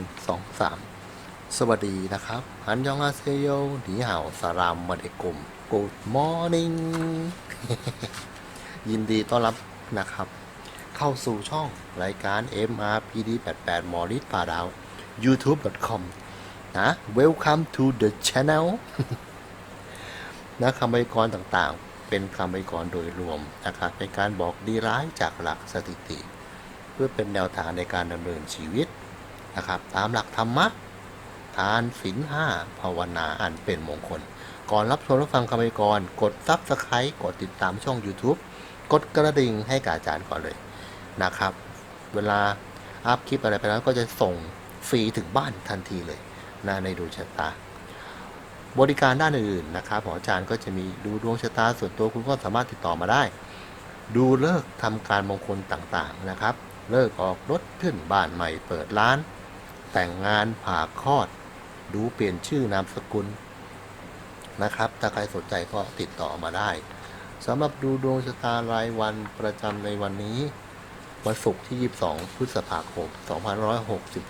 นึ่งสองสามสวัสดีนะครับฮันยองอาเซโยหนีเห่าสารามมาเดกุม Good morning ยินดีต้อนรับนะครับ เข้าสู่ช่องรายการ MRPD 88 มอริสป่าดาว youtube.com นะ welcome to the channel นะคำไวยากรต่างๆ เป็นคำไวยากรโดยรวมนะครับในการบอกดีร้ายจากหลักสถิติ เพื่อเป็นแนวทางในการดำเนินชีวิต นะครับ ตามหลักธรรมะทานศีลห้าภาวนาอันเป็นมงคล ก่อนรับชมรับฟังคำวยากรกดซับสไครต์กดติดตามช่อง YouTube กดกระดิ่งให้กับอาจารย์ก่อนเลยนะครับ เวลาอัพคลิปอะไรไปแล้วก็จะส่งฟรีถึงบ้านทันทีเลยนะในดวงชะตา บริการด้านอื่นๆนะครับของอาจารย์ก็จะมีดูดวงชะตาส่วนตัวคุณก็สามารถติดต่อมาได้ ดูเลิกษ์ทำการมงคลต่างๆนะครับ เลิกออกรถขึ้นบ้านใหม่เปิดร้าน แต่งงานผ่าคลอด ดูเปลี่ยนชื่อนามสกุลนะครับ ถ้าใครสนใจก็ติดต่อมาได้สำหรับดูดวงชะตารายวันประจำในวันนี้ วันศุกร์ที่ 22 พฤษภาคม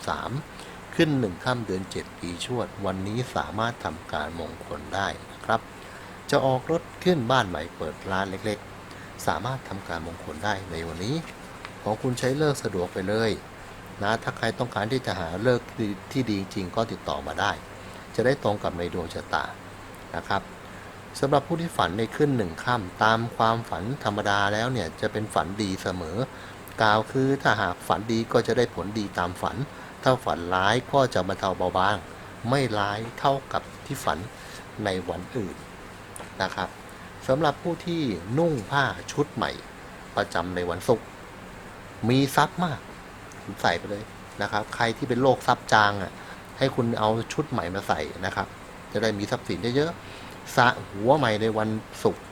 2563 ขึ้นหนึ่งค่ำเดือน 7 ปีชวด วันนี้สามารถทำการมงคลได้นะครับ จะออกรถขึ้นบ้านใหม่เปิดร้านเล็กๆ สามารถทำการมงคลได้ในวันนี้ ของคุณใช้เลิกสะดวกไปเลย นะถ้าใครต้องการที่จะหาเลิกที่ดีจริงก็ติดต่อมาได้ จะได้ตรงกับในดวงชะตานะครับสำหรับผู้ที่ฝันในขึ้นหนึ่งค่ำตามความฝันธรรมดาแล้วเนี่ยจะเป็นฝันดีเสมอกล่าวคือถ้าหากฝันดีก็จะได้ผลดีตามฝัน ถ้าฝันร้ายก็จะมาเทาเบาบาง ไม่ร้ายเท่ากับที่ฝันในวันอื่นนะครับสำหรับผู้ที่นุ่งผ้าชุดใหม่ ประจำในวันศุกร์มีทรัพย์มาก คุณใส่ไปเลยนะครับ ใครที่เป็นโรคทรัพย์จางอะ ให้คุณเอาชุดใหม่มาใส่นะครับ จะได้มีทรัพย์สินเยอะๆสะหัวใหม่ในวันศุกร์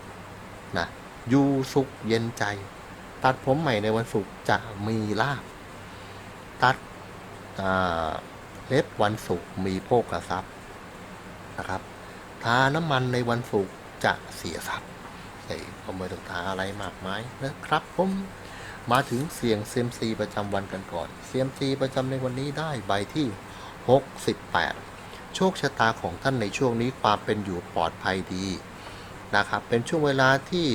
นะอยู่สุขเย็นใจ ตัดผมใหม่ในวันศุกร์จะมีลาบตัดเล็บวันศุกร์มีโภคทรัพย์นะครับ ทาน้ำมันในวันศุกร์จะเสียทรัพย์ใส่ก็ไม่ต้องทาอะไรมากมายนะครับผม มาถึงเสียงเซมซีประจำวันกันก่อนเซมซีประจำในวันนี้ได้ใบที่ 68 โชคชะตาของท่านในช่วงนี้ความเป็นอยู่ปลอดภัยดีนะครับ เป็นช่วงเวลาที่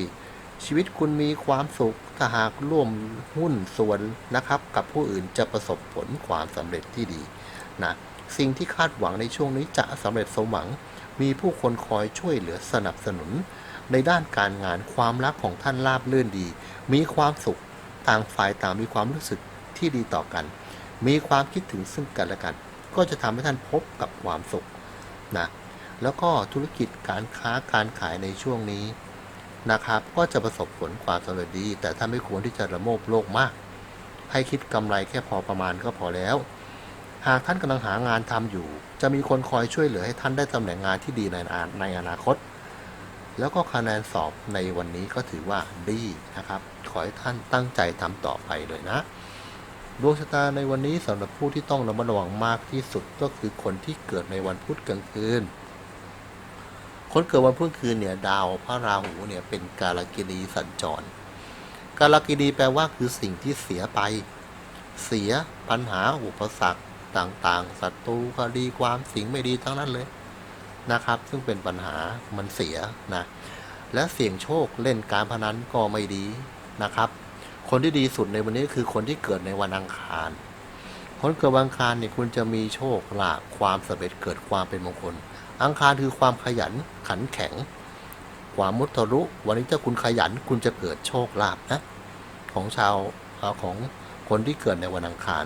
ชีวิตคุณมีความสุขถ้าหากร่วมหุ้นส่วนนะครับ กับผู้อื่นจะประสบผลความสำเร็จที่ดีนะสิ่งที่คาดหวังในช่วงนี้จะสำเร็จสมหวัง มีผู้คนคอยช่วยเหลือสนับสนุน ในด้านการงานความรักของท่านราบรื่นดี มีความสุข ต่างฝ่ายต่างมีความรู้สึกที่ดีต่อกัน มีความคิดถึงซึ่งกันและกัน ก็จะทำให้ท่านพบกับความสุขนะแล้วก็ธุรกิจการค้าการขายในช่วงนี้นะครับ ก็จะประสบผลความสำเร็จดี แต่ท่านไม่ควรที่จะระโมบโลกมาก ให้คิดกำไรแค่พอประมาณก็พอแล้ว หากท่านกำลังหางานทำอยู่ จะมีคนคอยช่วยเหลือให้ท่านได้ตำแหน่งงานที่ดีในในอนาคต แล้วก็คะแนนสอบในวันนี้ก็ถือว่าดีนะครับ ขอให้ท่านตั้งใจทำต่อไปเลยนะ ดวงชะตาในวันนี้สำหรับผู้ที่ต้องระมัดระวังมากที่สุดก็คือคนที่เกิดในวันพุธกลางคืน คนเกิดวันพุธคืนเนี่ยดาวพระราหูเนี่ยเป็นกาลกินีสัญจร กาลกินีแปลว่าคือสิ่งที่เสียไป เสียปัญหาอุปสรรคต่างๆศัตรูคดีความสิ่งไม่ดีทั้งนั้นเลย นะครับ ซึ่งเป็นปัญหามันเสียนะและเสี่ยงโชคเล่นการพนันก็ไม่ดีนะครับ คนที่ดีสุดในวันนี้คือคนที่เกิดในวันอังคาร คนเกิดวันอังคารเนี่ยคุณจะมีโชคลาภความสำเร็จเกิดความเป็นมงคล อังคารคือความขยันขันแข็ง ความมุตรุวันนี้ถ้าคุณขยันคุณจะเกิดโชคลาภนะของชาวของคนที่เกิดในวันอังคาร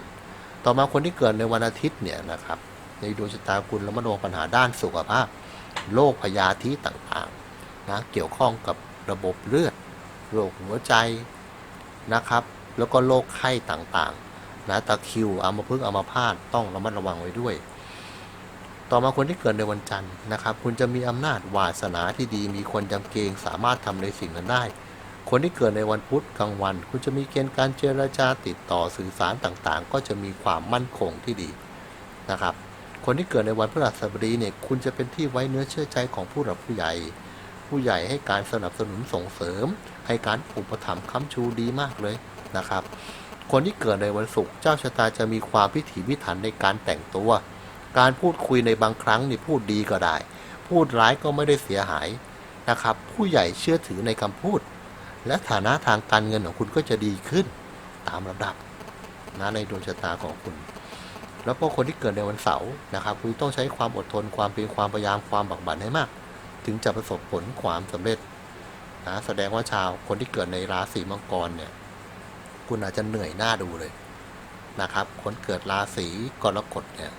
ต่อมาคนที่เกิดในวันอาทิตย์เนี่ยนะครับ ในดวงชะตาคุณระมัดระวังปัญหาด้านสุขภาพโรคพยาธิต่างๆนะเกี่ยวข้องกับระบบเลือดโรคหัวใจนะครับ แล้วก็โรคไข้ต่างๆนะตะคิวอัมพฤกษ์อัมพาตต้องระมัดระวังไว้ด้วย ต่อมาคนที่เกิดในวันจันทร์นะครับ คุณจะมีอำนาจวาสนาที่ดี มีคนยำเกงสามารถทำในสิ่งนั้นได้ คนที่เกิดในวันพุธกลางวัน คุณจะมีเกณฑ์การเจรจาติดต่อสื่อสารต่างๆ ก็จะมีความมั่นคงที่ดีนะครับ คนที่เกิดในวันพฤหัสบดีเนี่ยคุณจะเป็นที่ไว้เนื้อเชื่อใจของผู้หลักผู้ใหญ่ ผู้ใหญ่ให้การสนับสนุนส่งเสริม ให้การอุปถัมภ์ค้ำชูดีมากเลยนะครับ คนที่เกิดในวันศุกร์เจ้าชะตาจะมีความพิถีพิถันในการแต่งตัว การพูดคุยในบางครั้งนี่พูดดีก็ได้ พูดร้ายก็ไม่ได้เสียหายนะครับ ผู้ใหญ่เชื่อถือในคำพูด และฐานะทางการเงินของคุณก็จะดีขึ้น ตามลำดับนะในดวงชะตาของคุณ แล้วก็คนที่เกิดในวันเสาร์นะครับ คุณต้องใช้ความอดทนความเพียรความพยายามความบักบั่นให้มาก ถึงจะประสบผลความสำเร็จนะแสดงว่าชาวคนที่เกิดในราศีมังกรเนี่ย คุณอาจจะเหนื่อยหน้าดูเลยนะครับ คนเกิดราศีกรกฎเนี่ย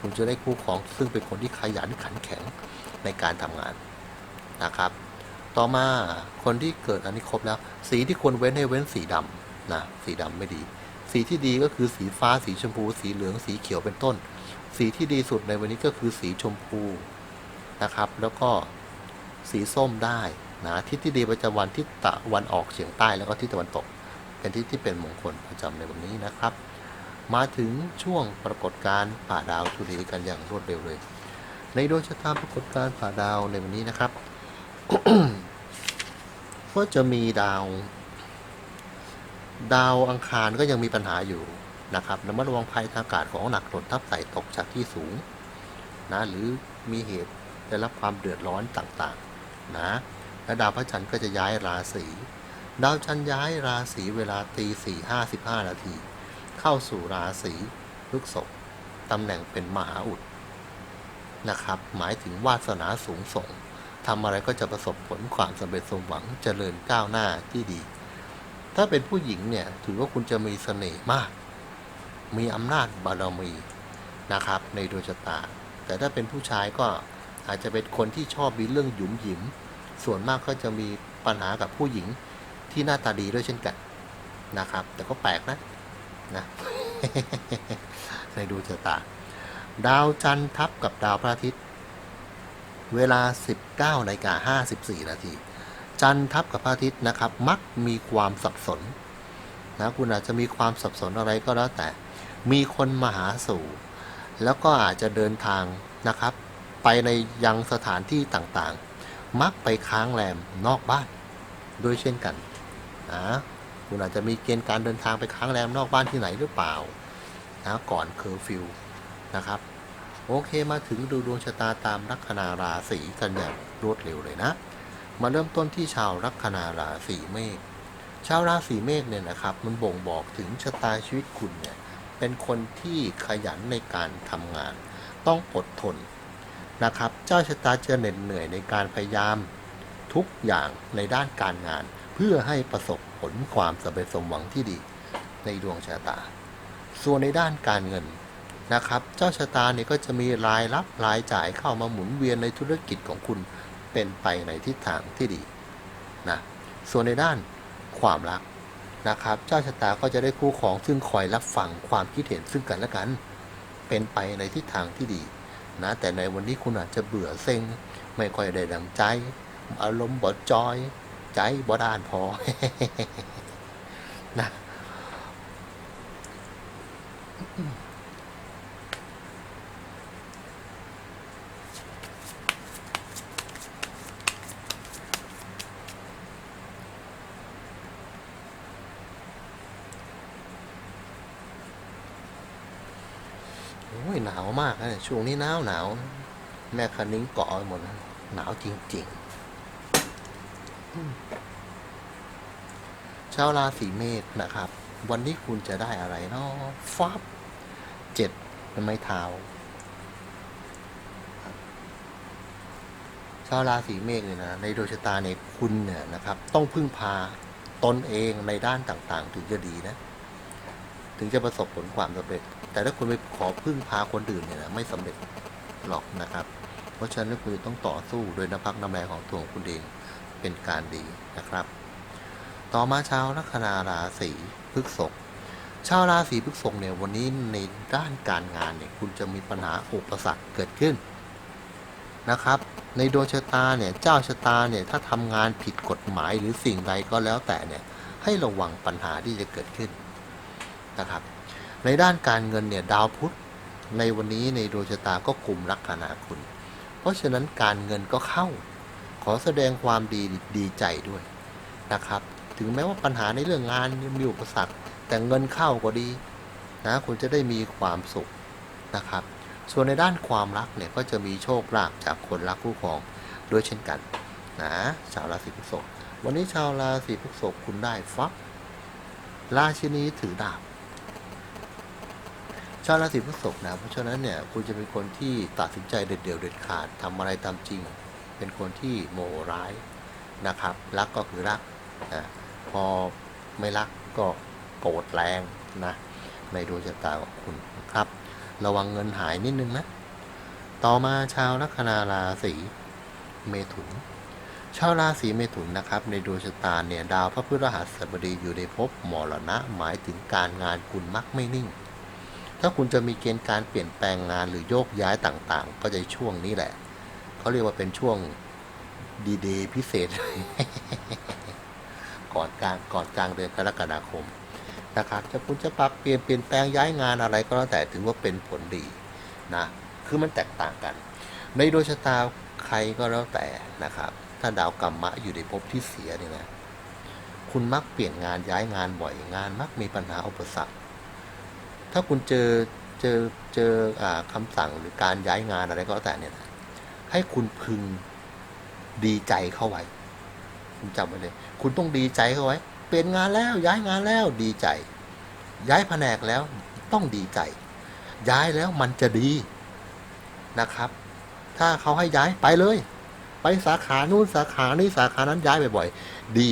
คุณจะได้คู่ครองซึ่งเป็นคนที่ขยันขันแข็งในการทำงานนะครับ ต่อมาคนที่เกิดอันนี้ครบแล้ว สีที่ควรเว้นให้เว้นสีดำนะสีดำไม่ดี สีที่ดีก็คือสีฟ้าสีชมพู สีเหลืองสีเขียวเป็นต้น สีที่ดีสุดในวันนี้ก็คือสีชมพูนะครับ แล้วก็สีส้มได้นะทิศที่ดีประจำวันทิศตะวันออกเฉียงใต้แล้วก็ทิศตะวันตก เป็นทิศที่เป็นมงคลประจำในวันนี้นะครับ มาถึงช่วงปรากฏการณ์ป่าดาวทุลีกันอย่างรวดเร็วเลย ในดวงชะตาปรากฏการณ์ป่าดาวในวันนี้นะครับ ก็จะมีดาว ดาวอังคารก็ยังมีปัญหาอยู่นะครับระมัดระวังภัยทางอากาศของหนักหล่นทับใส่ตกจากที่สูงนะหรือมีเหตุได้รับความเดือดร้อนต่างๆนะและดาวพระจันทร์ก็จะย้ายราศี ดาวจันทร์ย้ายราศีเวลาตีสี่ห้าสิบห้านาที เข้าสู่ราศีพฤษภตำแหน่งเป็นมหาอุดนะครับ หมายถึงวาสนาสูงส่งทำอะไรก็จะประสบผลความสำเร็จสมหวังเจริญก้าวหน้าที่ดี ถ้าเป็นผู้หญิงเนี่ยถือว่าคุณจะมีเสน่ห์มาก มีอำนาจบารมีนะครับ ในดวงชะตา แต่ถ้าเป็นผู้ชายก็อาจจะเป็นคนที่ชอบมีเรื่องหยุมหยิม ส่วนมากก็จะมีปัญหากับผู้หญิงที่หน้าตาดีด้วยเช่นกันนะครับ แต่ก็แปลกนะนะในดวงชะตา ดาวจันทร์ทับกับดาวพระอาทิตย์ เวลา 19นาฬิกา54นาที จันทร์ทับกับพระอาทิตย์นะครับ มักมีความสับสนนะคุณอาจจะมีความสับสนอะไรก็แล้วแต่ มีคนมาหาสู่ แล้วก็อาจจะเดินทางนะครับ ไปในยังสถานที่ต่างๆ มักไปค้างแรมนอกบ้านด้วยเช่นกันนะคุณอาจจะมีเกณฑ์การเดินทางไปค้างแรมนอกบ้านที่ไหนหรือเปล่านะก่อนเคอร์ฟิวนะครับ โอเคมาถึงดูดวงชะตาตามลัคนาราศีกันอย่างรวดเร็วเลยนะ มาเริ่มต้นที่ชาวลัคนาราศีเมษชาวราศีเมษเนี่ยนะครับ มันบ่งบอกถึงชะตาชีวิตคุณเนี่ยเป็นคนที่ขยันในการทำงาน ต้องอดทนนะครับ เจ้าชะตาจะเหน็ดเหนื่อยในการพยายามทุกอย่างในด้านการงาน เพื่อให้ประสบผลความสำเร็จสมหวังที่ดีในดวงชะตา ส่วนในด้านการเงินนะครับ เจ้าชะตาเนี่ยก็จะมีรายรับรายจ่ายเข้ามาหมุนเวียนในธุรกิจของคุณ เป็นไปในทิศทางที่ดีนะส่วนในด้านความรักนะครับ เจ้าชะตาก็จะได้คู่ของซึ่งคอยรับฟังความคิดเห็นซึ่งกันและกัน เป็นไปในทิศทางที่ดีนะแต่ในวันนี้คุณอาจจะเบื่อเซ็ง ไม่ค่อยได้ดังใจ อารมณ์บดจอย ใจบดานพอนะ โอ้ยหนาว มากนะช่วงนี้หนาวหนาว แม่คันนิ้งเกาะหมดนะหนาวจริงๆชาวราศีเมษนะครับ วันนี้คุณจะได้อะไรเนาะฟับเจ็ดเป็นไม้เท้าชาวราศีเมษเนี่ยนะในดวงชะตาเนี่ยคุณเนี่ยนะครับ ต้องพึ่งพาตนเองในด้านต่างๆ ถึงจะดีนะ ถึงจะประสบผลความสำเร็จ แต่ถ้าคุณไปขอพึ่งพาคนอื่นเนี่ยนะไม่สำเร็จหรอกนะครับ เพราะฉะนั้นคุณจะต้องต่อสู้โดยน้ำพักน้ำแรงของตัวของคุณเองเป็นการดีนะครับ ต่อมาชาวลัคนาราศีพฤษภชาวราศีพฤษภเนี่ยวันนี้ในด้านการงานเนี่ยคุณจะมีปัญหาอุปสรรคเกิดขึ้นนะครับ ในดวงชะตาเนี่ยเจ้าชะตาเนี่ยถ้าทำงานผิดกฎหมายหรือสิ่งใดก็แล้วแต่เนี่ยให้ระวังปัญหาที่จะเกิดขึ้น นะครับ ในด้านการเงินเนี่ยดาวพุธในวันนี้ในดวงชะตาก็กลุ่มลัคนาคุณ เพราะฉะนั้นการเงินก็เข้า ขอแสดงความดีดีใจด้วยนะครับ ถึงแม้ว่าปัญหาในเรื่องงานมีอุปสรรค แต่เงินเข้าก็ดีนะคุณจะได้มีความสุขนะครับ ส่วนในด้านความรักเนี่ยก็จะมีโชคลาภจากคนรักคู่ครองด้วยเช่นกันนะชาวราศีพฤษภวันนี้ชาวราศีพฤษภคุณได้ฟักราชินีถือดาบ ชาวราศีพฤษภนะเพราะฉะนั้นเนี่ยคุณจะเป็นคนที่ตัดสินใจเด็ดเดี่ยวเด็ดขาดทำอะไรตามจริง เป็นคนที่โมโหร้ายนะครับ รักก็คือรักนะพอไม่รักก็โกรธแรงนะในดวงชะตาของคุณครับ ระวังเงินหายนิดนึงนะ ต่อมาชาวลัคนาราศีเมถุน ชาวราศีเมถุนนะครับ ในดวงชะตาเนี่ยดาวพระพฤหัสบดีอยู่ในภพมรณะหมายถึงการงานคุณมักไม่นิ่ง ถ้าคุณจะมีเกณฑ์การเปลี่ยนแปลงงานหรือโยกย้ายต่างๆ ก็จะช่วงนี้แหละ เขาเรียกว่าเป็นช่วงดีเดย์พิเศษ ก่อนกลางก่อนกลางเดือนกรกฎาคมนะครับจะคุณจะปรับเปลี่ยนเปลี่ยนแปลงย้ายงานอะไรก็แล้วแต่ถือว่าเป็นผลดีนะคือมันแตกต่างกัน ในดวงชะตาใครก็แล้วแต่นะครับ ถ้าดาวกรรมะอยู่ในภพที่เสียเนี่ยนะคุณมักเปลี่ยนงานย้ายงานบ่อยงาน มักมีปัญหาอุปสรรค ถ้าคุณเจอเจอเจออคำสั่งหรือการย้ายงานอะไรก็แล้วแต่เนี่ยนะให้คุณพึงดีใจเข้าไว้ คุณจำไว้เลย คุณต้องดีใจเข้าไว้ เปลี่ยนงานแล้วย้ายงานแล้วดีใจ ย้ายแผนกแล้วต้องดีใจ ย้ายแล้วมันจะดีนะครับ ถ้าเขาให้ย้ายไปเลย ไปสาขานู้นสาขานี้สาขานั้นย้ายบ่อยๆ ดี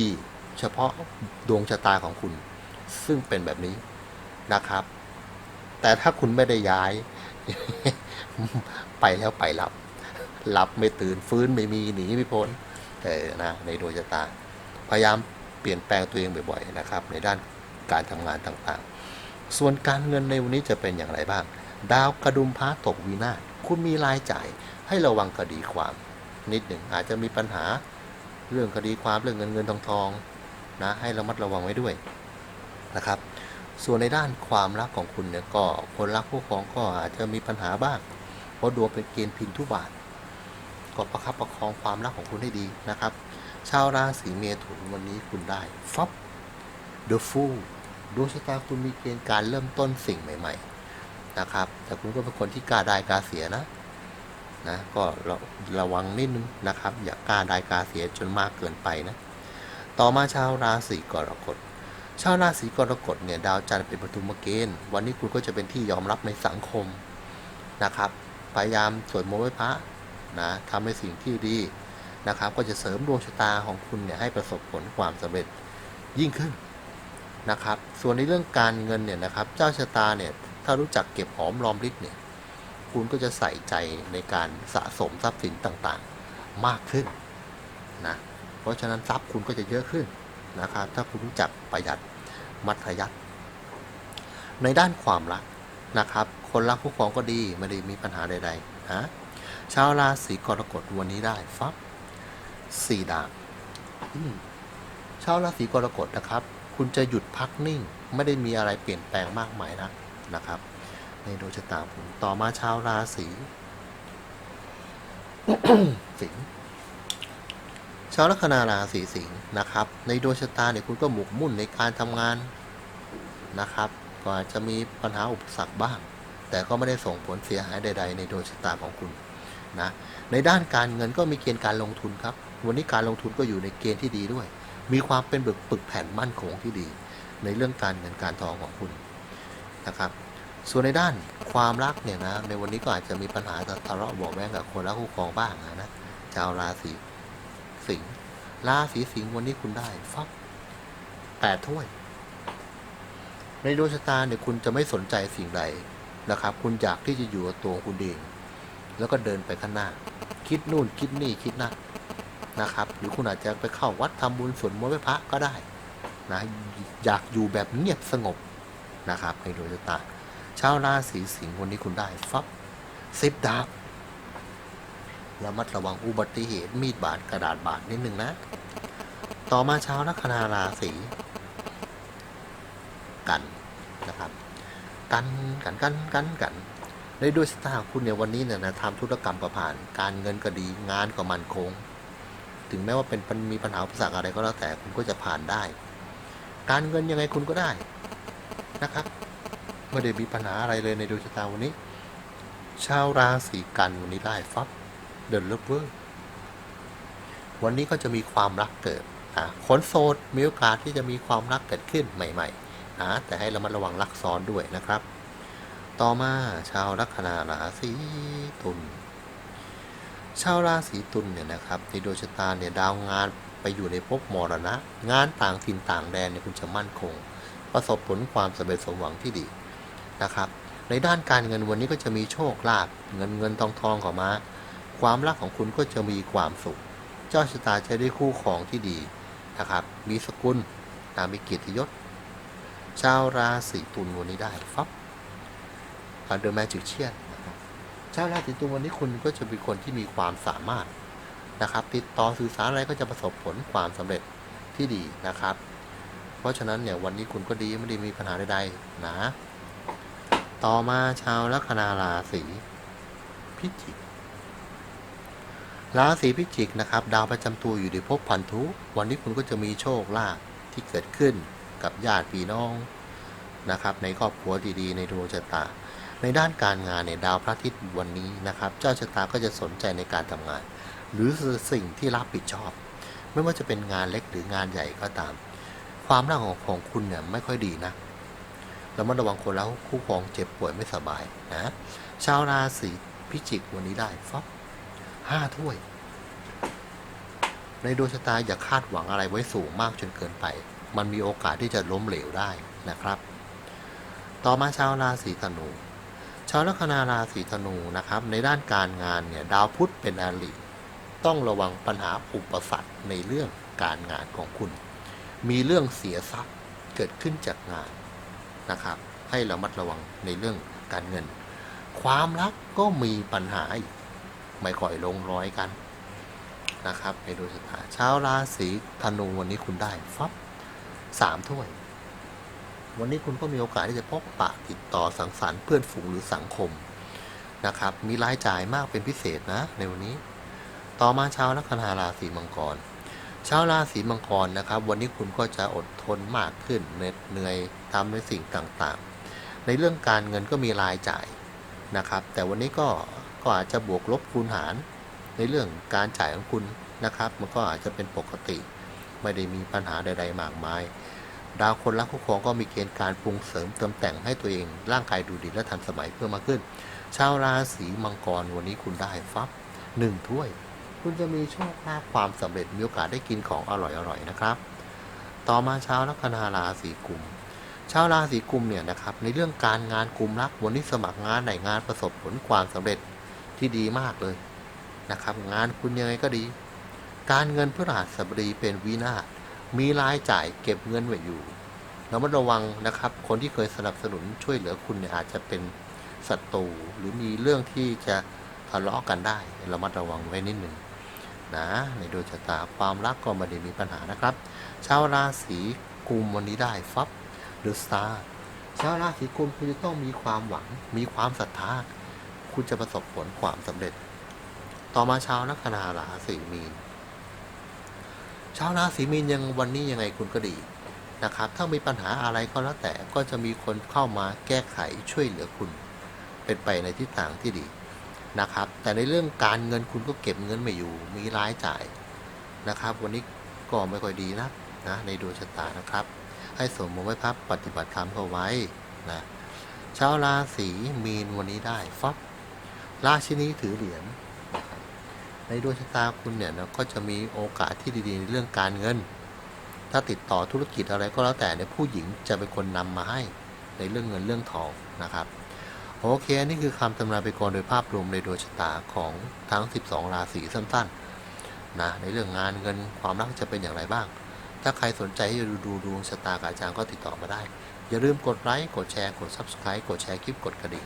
เฉพาะดวงชะตาของคุณ ซึ่งเป็นแบบนี้นะครับ แต่ถ้าคุณไม่ได้ย้าย ไปแล้วไปหลับ หลับไม่ตื่นฟื้นไม่มีหนีไม่พ้นเออนะในดวงชะตา พยายามเปลี่ยนแปลงตัวเองบ่อยๆนะครับ ในด้านการทำงานต่างๆ ส่วนการเงินในวันนี้จะเป็นอย่างไรบ้าง ดาวกระดุมพระตกวินาศคุณมีรายจ่าย ให้ระวังคดีความ นิดหนึ่งอาจจะมีปัญหาเรื่องคดีความเรื่องเงินเงินทองทองนะให้ระมัดระวังไว้ด้วยนะครับ ส่วนในด้านความรักของคุณเนี่ยก็คนรักผู้ครองก็อาจจะมีปัญหาบ้าง เพราะดวงเป็นเกณฑ์พินทุบาท ก็ประคับประคองความรักของคุณให้ดีนะครับ ชาวราศีเมถุนวันนี้คุณได้ฟับ The Fool ดวงชะตาคุณมีเกณฑ์การเริ่มต้นสิ่งใหม่ ๆ นะครับ แต่คุณก็เป็นคนที่กล้าได้กล้าเสียนะนะก็ระระวังนิดนึงนะครับ อย่ากล้าได้กล้าเสียจนมากเกินไปนะ ต่อมาชาวราศีกรกฎ ชาวราศีกรกฎเนี่ยดาวจันทร์เป็นปฐุมเกณฑ์ วันนี้คุณก็จะเป็นที่ยอมรับในสังคมนะครับ พยายามสวดมนต์ไหว้พระนะทำในสิ่งที่ดีนะครับ ก็จะเสริมดวงชะตาของคุณเนี่ยให้ประสบผลความสำเร็จยิ่งขึ้นนะครับ ส่วนในเรื่องการเงินเนี่ยนะครับ เจ้าชะตาเนี่ยถ้ารู้จักเก็บหอมรอมริบเนี่ยคุณก็จะใส่ใจในการสะสมทรัพย์สินต่างๆ มากขึ้นนะเพราะฉะนั้นทรัพย์คุณก็จะเยอะขึ้น นะครับ ถ้าคุณรู้จักประหยัดมัธยัติในด้านความรักนะครับ คนรักคู่ครองก็ดีไม่ได้มีปัญหาใดๆนะชาวราศีกรกฎวันนี้ได้ฟับสี่ดาบชาวราศีกรกฎนะครับ คุณจะหยุดพักนิ่ง ไม่ได้มีอะไรเปลี่ยนแปลงมากมายนะนะครับ ในดวงชะตาผมต่อมาชาวราศีสิงห์ ชาวลัคนาราศีสิงห์นะครับ ในดวงชะตาเนี่ยคุณก็หมกมุ่นในการทำงานนะครับ ก็อาจจะมีปัญหาอุปสรรคบ้าง แต่ก็ไม่ได้ส่งผลเสียหายใด ๆ ในดวงชะตาของคุณนะในด้านการเงินก็มีเกณฑ์การลงทุนครับ วันนี้การลงทุนก็อยู่ในเกณฑ์ที่ดีด้วย มีความเป็นบึกปึกแผ่นมั่นคงที่ดี ในเรื่องการเงินการทองของคุณนะครับ ส่วนในด้านความรักเนี่ยนะในวันนี้ก็อาจจะมีปัญหาทะเลาะเบอกแว้งกับคนรักคู่ครองบ้างนะชาวราศี สิงห์ราศีสิงห์วันนี้คุณได้ฟับแปดถ้วย ในดวงชะตาเนี่ยคุณจะไม่สนใจสิ่งใดนะครับ คุณอยากที่จะอยู่กับตัวคุณเอง แล้วก็เดินไปข้างหน้า คิดนู่นคิดนี่คิดนั่นนะครับ หรือคุณอาจจะไปเข้าวัดทำบุญสวดมนต์ไหว้พระก็ได้นะอยากอยู่แบบเงียบสงบนะครับในดวงชะตาชาวราศีสิงห์วันนี้คุณได้ฟับสิบดาบ ระมัดระวังอุบัติเหตุมีดบาดกระดาษบาดนิดนึงนะ ต่อมาเช้าลัคนาราศีกันนะครับ กันกันกันกันกันในดวงชะตาของคุณเนี่ยวันนี้เนี่ยนะทำธุรกรรมก็ผ่าน การเงินก็ดีงานก็มันคง ถึงแม้ว่าเป็นมีปัญหาอุปสรรคอะไรก็แล้วแต่คุณก็จะผ่านได้ การเงินยังไงคุณก็ได้นะครับไม่ได้มีปัญหาอะไรเลยในดวงชะตาวันนี้ ชาวราศีกันวันนี้ได้ฟับ เดินเลิฟเวอร์วันนี้ก็จะมีความรักเกิดอะคนโสดมีโอกาสที่จะมีความรักเกิดขึ้นใหม่ๆนะแต่ให้ระมัดระวังรักซ้อนด้วยนะครับ ต่อมาชาวลัคนาราศีตุลชาวราศีตุลเนี่ยนะครับในดวงชะตาเนี่ยดาวงานไปอยู่ในภพมรณะ งานต่างถิ่นต่างแดนเนี่ยคุณจะมั่นคง ประสบผลความสำเร็จสมหวังที่ดีนะครับ ในด้านการเงินวันนี้ก็จะมีโชคลาภเงินเงินทองทองเข้ามา ความรักของคุณก็จะมีความสุข เจ้าชะตาจะได้คู่ครองที่ดีนะครับ มีสกุลนะมีเกียรติยศ ชาวราศีตุลวันนี้ได้ฟับเดอะแมจิกเชียนนะครับชาวราศีตุลวันนี้คุณก็จะเป็นคนที่มีความสามารถนะครับ ติดต่อสื่อสารอะไรก็จะประสบผลความสำเร็จที่ดีนะครับ เพราะฉะนั้นเนี่ยวันนี้คุณก็ดีไม่ได้มีปัญหาใดๆนะ ต่อมาชาวลัคนาราศีพิจิก ราศีพิจิกนะครับ ดาวประจำตัวอยู่ในภพพันธุ วันนี้คุณก็จะมีโชคลาภที่เกิดขึ้นกับญาติพี่น้องนะครับ ในครอบครัวดีๆ ในดวงชะตา ในด้านการงานเนี่ยดาวพระอาทิตย์วันนี้นะครับ เจ้าชะตาก็จะสนใจในการทำงาน หรือสิ่งที่รับผิดชอบ ไม่ว่าจะเป็นงานเล็กหรืองานใหญ่ก็ตาม ความรักของของคุณเนี่ยไม่ค่อยดีนะเระมัดระวังคนแล้วคู่ครองเจ็บป่วยไม่สบายนะชาวราศีพิจิกวันนี้ได้ฟับ ห้าถ้วย ในดวงชะตาอย่าคาดหวังอะไรไว้สูงมากจนเกินไป มันมีโอกาสที่จะล้มเหลวได้นะครับ ต่อมาชาวราศีธนู ชาวลัคนาราศีธนูนะครับ ในด้านการงานเนี่ยดาวพุธเป็นอริต้องระวังปัญหาอุปสรรคในเรื่องการงานของคุณ มีเรื่องเสียทรัพย์เกิดขึ้นจากงานนะครับ ให้ระมัดระวังในเรื่องการเงิน ความรักก็มีปัญหาอีก ไม่ค่อยลงรอยกันนะครับในดวงชะตาชาวราศีธนูวันนี้คุณได้ฟับสามถ้วย วันนี้คุณก็มีโอกาสที่จะพบปะติดต่อสังสรรค์เพื่อนฝูงหรือสังคมนะครับ มีรายจ่ายมากเป็นพิเศษนะในวันนี้ ต่อมาชาวลัคนาราศีมังกรชาวราศีมังกรนะครับ วันนี้คุณก็จะอดทนมากขึ้นเหน็ดเหนื่อยทำในสิ่งต่างๆ ในเรื่องการเงินก็มีรายจ่ายนะครับ แต่วันนี้ก็ ก็อาจจะบวกลบคูณหาร ในเรื่องการจ่ายของคุณนะครับ มันก็อาจจะเป็นปกติ ไม่ได้มีปัญหาใด ๆ มากมาย ดาวคนรักคู่ครองก็มีเกณฑ์การปรุงเสริมเติมแต่งให้ตัวเองร่างกายดูดีและทันสมัยเพิ่มมากขึ้น ชาวราศีมังกรวันนี้คุณได้ฟับหนึ่งถ้วย คุณจะมีโชคลาภความสำเร็จมีโอกาสได้กินของอร่อยๆนะครับ ต่อมาชาวลัคนาราศีกุมชาวราศีกุมเนี่ยนะครับในเรื่องการงานกุมรักวันนี้สมัครงานไหนงานประสบผลความสำเร็จ ที่ดีมากเลยนะครับ งานคุณยังไงก็ดี การเงินพฤหัสบดีเป็นวินาศมีรายจ่ายเก็บเงินไว้อยู่ระมัดระวังนะครับ คนที่เคยสนับสนุนช่วยเหลือคุณเนี่ยอาจจะเป็นศัตรูหรือมีเรื่องที่จะทะเลาะกันได้ระมัดระวังไว้นิดหนึ่งนะในดวงชะตาความรักก็ไม่ได้มีปัญหานะครับ ชาวราศีกุมวันนี้ได้ฟับหรือสตาร์ชาวราศีกุมคุณจะต้องมีความหวังมีความศรัทธา คุณจะประสบผลความสำเร็จ ต่อมาชาวลัคนาราศีมีน ชาวราศีมีนยังวันนี้ยังไงคุณก็ดีนะครับ ถ้ามีปัญหาอะไรก็แล้วแต่ก็จะมีคนเข้ามาแก้ไขช่วยเหลือคุณ เป็นไปในทิศทางที่ดีนะครับ แต่ในเรื่องการเงินคุณก็เก็บเงินไม่อยู่ มีรายจ่ายนะครับ วันนี้ก็ไม่ค่อยดีนะนะในดวงชะตานะครับ ให้สมมติไว้พับปฏิบัติธรรมเข้าไว้นะชาวราศีมีนวันนี้ได้ฟับ ราชินีถือเหรียญในดวงชะตาคุณเนี่ยนะก็จะมีโอกาสที่ดีๆในเรื่องการเงิน ถ้าติดต่อธุรกิจอะไรก็แล้วแต่เนี่ยผู้หญิงจะเป็นคนนำมาให้ในเรื่องเงินเรื่องทองนะครับโอเคนี่คือคำตำนานไปก่อนโดยภาพรวมในดวงชะตาของทั้ง 12 ราศีสั้นๆนะในเรื่องงานเงินความรักจะเป็นอย่างไรบ้าง ถ้าใครสนใจที่จะดูดวงชะตากับอาจารย์ก็ติดต่อมาได้ อย่าลืมกดไลค์กดแชร์กด Subscribe กดแชร์คลิปกดกระดิ่ง